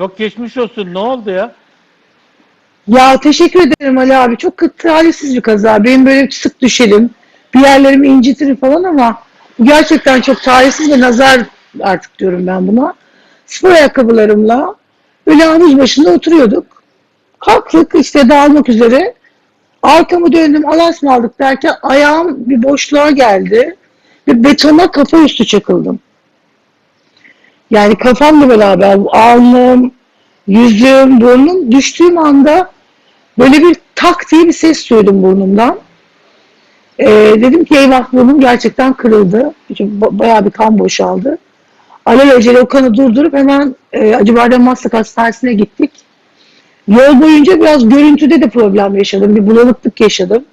Çok geçmiş olsun. Ne oldu ya? Ya teşekkür ederim Ali abi. Çok talihsiz bir kaza. Benim böyle sık düşerim. Bir yerlerimi incitirim falan ama gerçekten çok talihsiz ve nazar artık diyorum ben buna. Spor ayakkabılarımla böyle havuz başında oturuyorduk. Kalktık işte dağılmak üzere. Arkamı döndüm alas mı aldık derken ayağım bir boşluğa geldi. Ve betona kafa üstü çakıldım. Yani kafamla beraber alnım, yüzüm, burnum düştüğüm anda böyle bir tak diye bir ses duydum burnumdan. Ee, dedim ki eyvah burnum gerçekten kırıldı. Çünkü ba- bayağı bir kan boşaldı. Alelacele o kanı durdurup hemen e, Acıbadem Maslak Hastanesi'ne gittik. Yol boyunca biraz görüntüde de problem yaşadım. Bir bulanıklık yaşadım.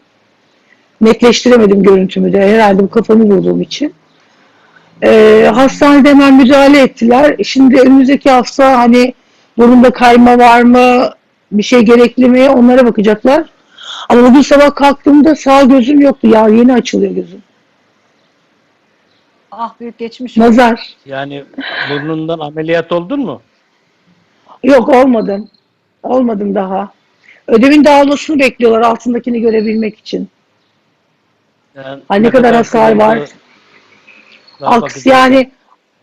Netleştiremedim görüntümü de. Herhalde bu kafamı vurduğum için. Ee, hastanede hemen müdahale ettiler. Şimdi önümüzdeki hafta hani burunda kayma var mı, bir şey gerekli mi onlara bakacaklar. Ama bugün sabah kalktığımda sağ gözüm yoktu. Ya yeni açılıyor gözüm. Ah büyük geçmiş olsun. Nazar. Yani burnundan ameliyat oldun mu? Yok olmadım. Olmadım daha. Ödevin dağılmasını bekliyorlar altındakini görebilmek için. Yani Ay, ne kadar hasar var. Bakacağız. yani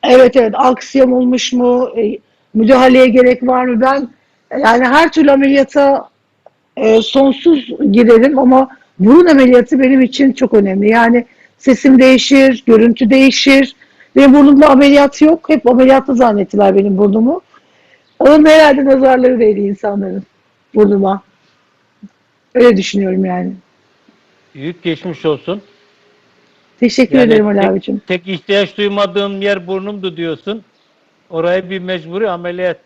evet evet aksiyom olmuş mu? E, müdahaleye gerek var mı? Ben yani her türlü ameliyata e, sonsuz girerim ama burun ameliyatı benim için çok önemli. Yani sesim değişir, görüntü değişir. Benim burnumda ameliyat yok. Hep ameliyatlı zannettiler benim burnumu. Onun herhalde nazarları değdi insanların burnuma. Öyle düşünüyorum yani. Büyük geçmiş olsun. Teşekkür Yani ederim Ali tek- abicim. Tek ihtiyaç duymadığım yer burnumdu diyorsun. Oraya bir mecburi ameliyat.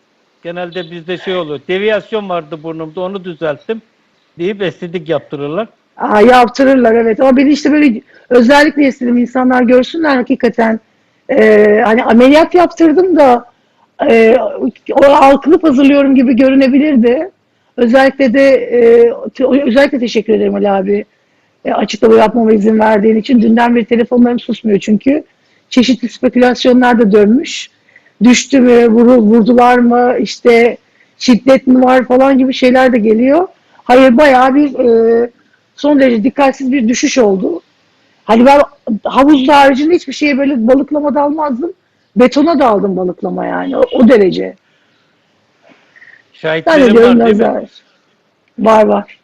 Genelde bizde şey oluyor. Deviyasyon vardı burnumda onu düzelttim. Deyip estetik yaptırırlar. Aa, yaptırırlar evet ama beni işte böyle özellikle istedim insanlar görsünler hakikaten. Ee, hani ameliyat yaptırdım da e, o alkılıp hazırlıyorum gibi görünebilirdi. Özellikle de e, özellikle teşekkür ederim Ali abi. E, açıklama yapmama izin verdiğin için. Dünden beri telefonlarım susmuyor çünkü. Çeşitli spekülasyonlar da dönmüş. Düştü mü, vuru, vurdular mı, işte şiddet mi var falan gibi şeyler de geliyor. Hayır bayağı bir e, son derece dikkatsiz bir düşüş oldu. Hani ben havuzda haricinde hiçbir şeye böyle balıklama dalmazdım. Betona daldım balıklama yani. O, o derece. Şahitlerim var değil mi? Var var.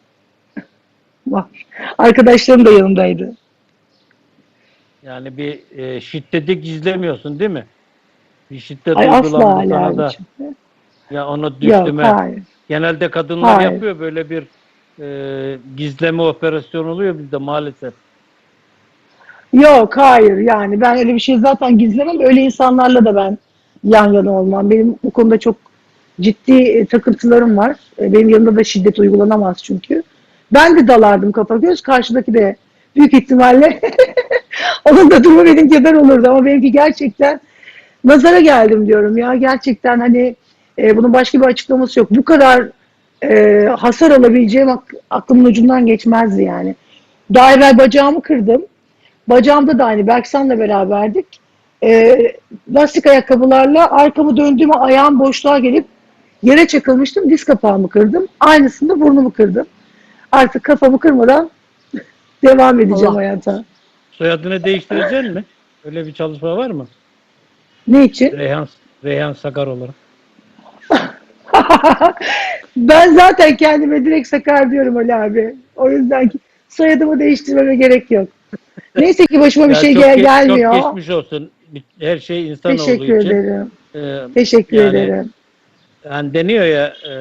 Arkadaşlarım da yanımdaydı. Yani bir e, şiddeti gizlemiyorsun değil mi? Bir şiddet Ay asla Ali da. abicim. Ya onu Yok düştüme. hayır. Genelde kadınlar Hayır. yapıyor böyle bir e, gizleme operasyonu oluyor bizde maalesef. Yok hayır yani ben öyle bir şey zaten gizlemem. Öyle insanlarla da ben yan yana olmam. Benim bu konuda çok ciddi e, takıntılarım var. E, Benim yanımda da şiddet uygulanamaz çünkü. Ben de dalardım kafa göz. Karşıdaki de büyük ihtimalle onun da durumu benim kadar olurdu ama benimki gerçekten nazara geldim diyorum ya. Gerçekten hani e, bunun başka bir açıklaması yok. Bu kadar e, hasar alabileceğim ak- aklımın ucundan geçmezdi yani. Daha evvel bacağımı kırdım. Bacağımda da aynı Berksan'la beraberdik. Ee, lastik ayakkabılarla arkamı döndüğümü ayağım boşluğa gelip yere çakılmıştım. Diz kapağımı kırdım. Aynısında burnumu kırdım. Artık kafamı kırmadan devam edeceğim Allah. hayata. Soyadını değiştirecek mi? Öyle bir çalışma var mı? Ne için? Reyhan, Reyhan Sakar olarak. ben zaten kendime direkt sakar diyorum Ali abi. O yüzden ki soyadımı değiştirmeme gerek yok. Neyse ki başıma bir şey çok gel geç- gelmiyor. Çok geçmiş olsun. Her şey insan olduğu Teşekkür için. ederim. Ee, Teşekkür Yani- ederim. yani deniyor ya e,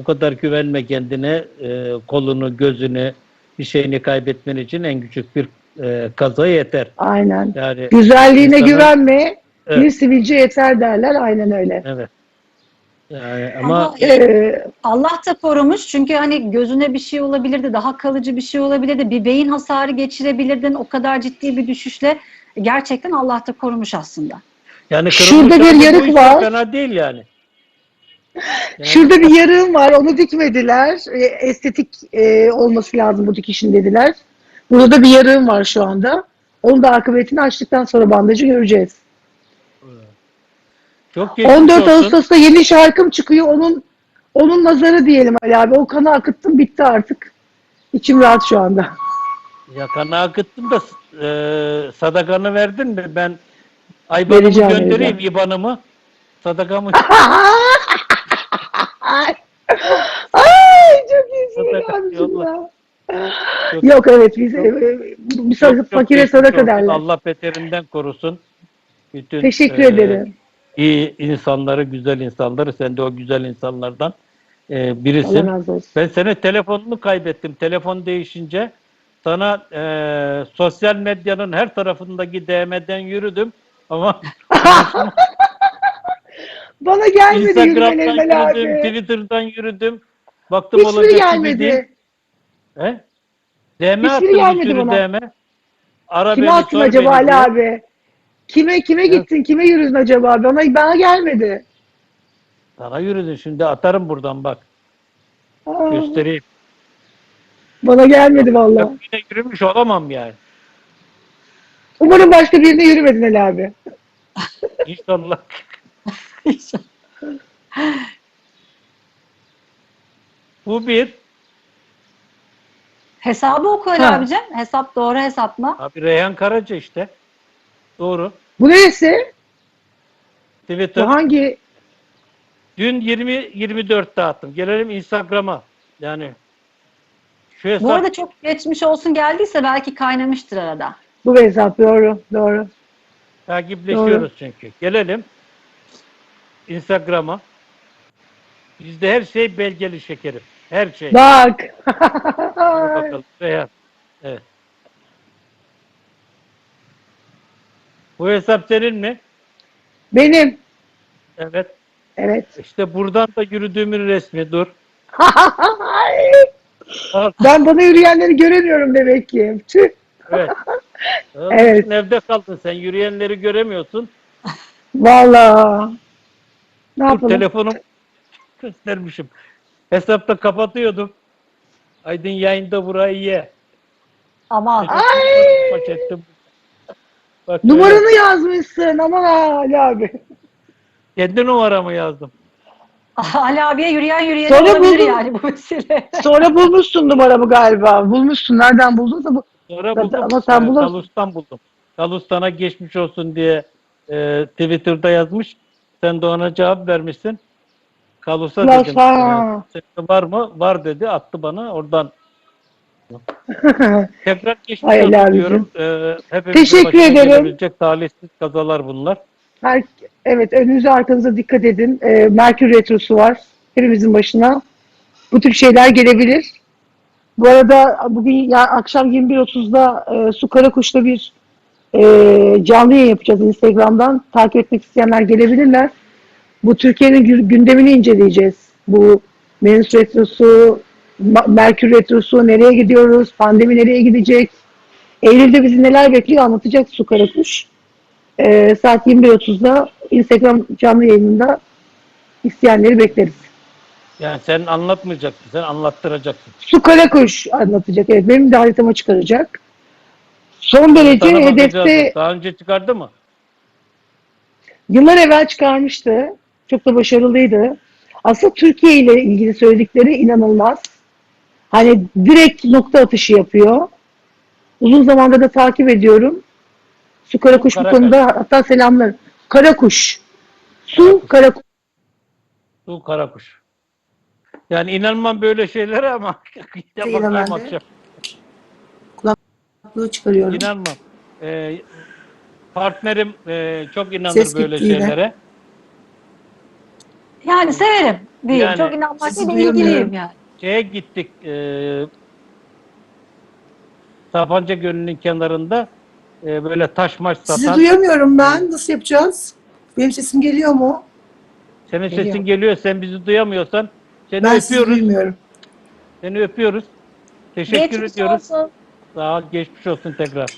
o kadar güvenme kendine e, kolunu, gözünü, bir şeyini kaybetmen için en küçük bir e, kaza yeter. Aynen. Yani Güzelliğine insana- güvenme, bir Evet. sivilce yeter derler. Aynen öyle. evet. Yani ama, Ama Ee, Allah da korumuş çünkü hani gözüne bir şey olabilirdi, daha kalıcı bir şey olabilirdi, bir beyin hasarı geçirebilirdin o kadar ciddi bir düşüşle. Gerçekten Allah da korumuş aslında. yani Şurada bir yarık var. Fena değil yani. Yani- Şurada bir yarığım var, onu dikmediler. E, estetik e, olması lazım bu dikişin dediler. Burada da bir yarığım var şu anda. Onun da akıbetini açtıktan sonra bandajı göreceğiz. Çok geçmiş 14 olsun. Ağustos'ta yeni şarkım çıkıyor. Onun onun nazarı diyelim Ali abi. O kanı akıttım bitti artık. İçim rahat şu anda. Ya kanı akıttın da e, sadakanı verdin mi? Ben Vereceğim, göndereyim vereceğim. İban'ımı. Sadakamı Ay, çok yolla. ya. Çok- Yok evet biz bir Çok- çok fakire sadaka olsun. derler. Allah beterinden korusun. Bütün, Teşekkür e, ederim. iyi insanları, güzel insanları. Sen de o güzel insanlardan e, birisin. Ben senin telefonunu kaybettim. Telefon değişince sana e, sosyal medyanın her tarafındaki DM'den yürüdüm. Ama Bana gelmedi Instagram'dan yürümeler Ali yürüdüm, abi. Twitter'dan yürüdüm. Baktım Hiçbiri olacak gibi değil. gelmedi. He? DM Hiçbiri attım bir sürü bana. DM. Ara Kime beni, attın sor acaba beni Ali diye. abi? Kime kime gittin? Kime yürüdün acaba? Bana bana gelmedi. Sana yürüdün şimdi atarım buradan bak. Aa, Göstereyim. bana gelmedi vallahi. Ben yine yürümüş olamam yani. Umarım başka birine yürümedin Ali abi. İnşallah. Bu bir. Hesabı oku Ali Ha. abicim. Hesap doğru hesap mı? Abi Reyhan Karaca işte. Doğru. Bu neresi? Twitter. Bu hangi? Dün 20-24'te attım. Gelelim Instagram'a. Yani şu hesap Bu arada çok geçmiş olsun geldiyse belki kaynamıştır arada. Bu hesap doğru doğru. takipleşiyoruz çünkü. Gelelim Instagram'a. Bizde her şey belgeli şekerim. Her şey. Bak. Bakalım. Reyhan. Evet. Bu hesap senin mi? Benim. Evet. Evet. İşte buradan da yürüdüğümün resmi. Dur. Al. ben bana yürüyenleri göremiyorum demek ki. Tüh. Evet. Evet. Evde kaldın. Sen yürüyenleri göremiyorsun. Vallahi. Ne Dur, yapalım? telefonum göstermişim. Hesapta kapatıyordum. Aydın yayında burayı ye. Aman. Ay! Bak Numaranı yazmışsın. Aman ha Ali abi. Kendi numaramı yazdım. Ali abiye yürüyen yürüyen Sonra olabilir buldum. yani bu vesile. Sonra bulmuşsun numaramı galiba. Bulmuşsun. Nereden buldun da bu? Sonra buldum. ama sen bulursun. Kalus'tan buldum. Kalus'tana geçmiş olsun diye e, Twitter'da yazmış. Sen de ona cevap vermişsin. Kalus'a Kalos, dedim. ha. e, senin var mı? Var dedi. Attı bana. Oradan tekrar geçmiş Ay, olsun helal diyorum. E, hepimizin Teşekkür başına ederim. gelebilecek talihsiz kazalar bunlar. Her, evet önünüze arkanıza dikkat edin. Ee, Merkür Retrosu var. Hepimizin başına. Bu tür şeyler gelebilir. Bu arada bugün ya, akşam 21.30'da e, Su Karakuş'ta bir e, canlı yayın yapacağız Instagram'dan. Takip etmek isteyenler gelebilirler. Bu Türkiye'nin gü- gündemini inceleyeceğiz. Bu Venüs Retrosu, Merkür Retrosu, nereye gidiyoruz, pandemi nereye gidecek, Eylül'de bizi neler bekliyor anlatacak Su Karakuş. Ee, saat 21.30'da Instagram canlı yayınında isteyenleri bekleriz. Yani sen anlatmayacaksın. Sen anlattıracaksın. Su Karakuş anlatacak. Evet, benim de haritama çıkaracak. Son derece Sana hedefte. Daha önce çıkardı mı? yıllar evvel çıkarmıştı. Çok da başarılıydı. Aslında Türkiye ile ilgili söyledikleri inanılmaz. Hani direkt nokta atışı yapıyor. Uzun zamandır da takip ediyorum. Su Karakuş bu konuda hatta selamlar. Karakuş. Su Karakuş. Su Karakuş. Yani inanmam böyle şeylere ama Değil bakayım akşam. Kulaklığı çıkarıyorum. İnanmam. Ee, partnerim e, çok inanır Ses böyle gitti yine. şeylere. Yani severim değil. Yani Çok inanmak sizi değil de ilgiliyim yani. Şeye gittik. E, Sapanca Gölü'nün kenarında e, böyle taş maç Sizi satan. duyamıyorum ben. Nasıl yapacağız? Benim sesim geliyor mu? Senin Geliyor. sesin geliyor. Sen bizi duyamıyorsan seni Ben sizi öpüyoruz. duymuyorum. Seni öpüyoruz. Teşekkür Geçmiş ediyoruz. olsun. Sağ ol. Geçmiş olsun tekrar.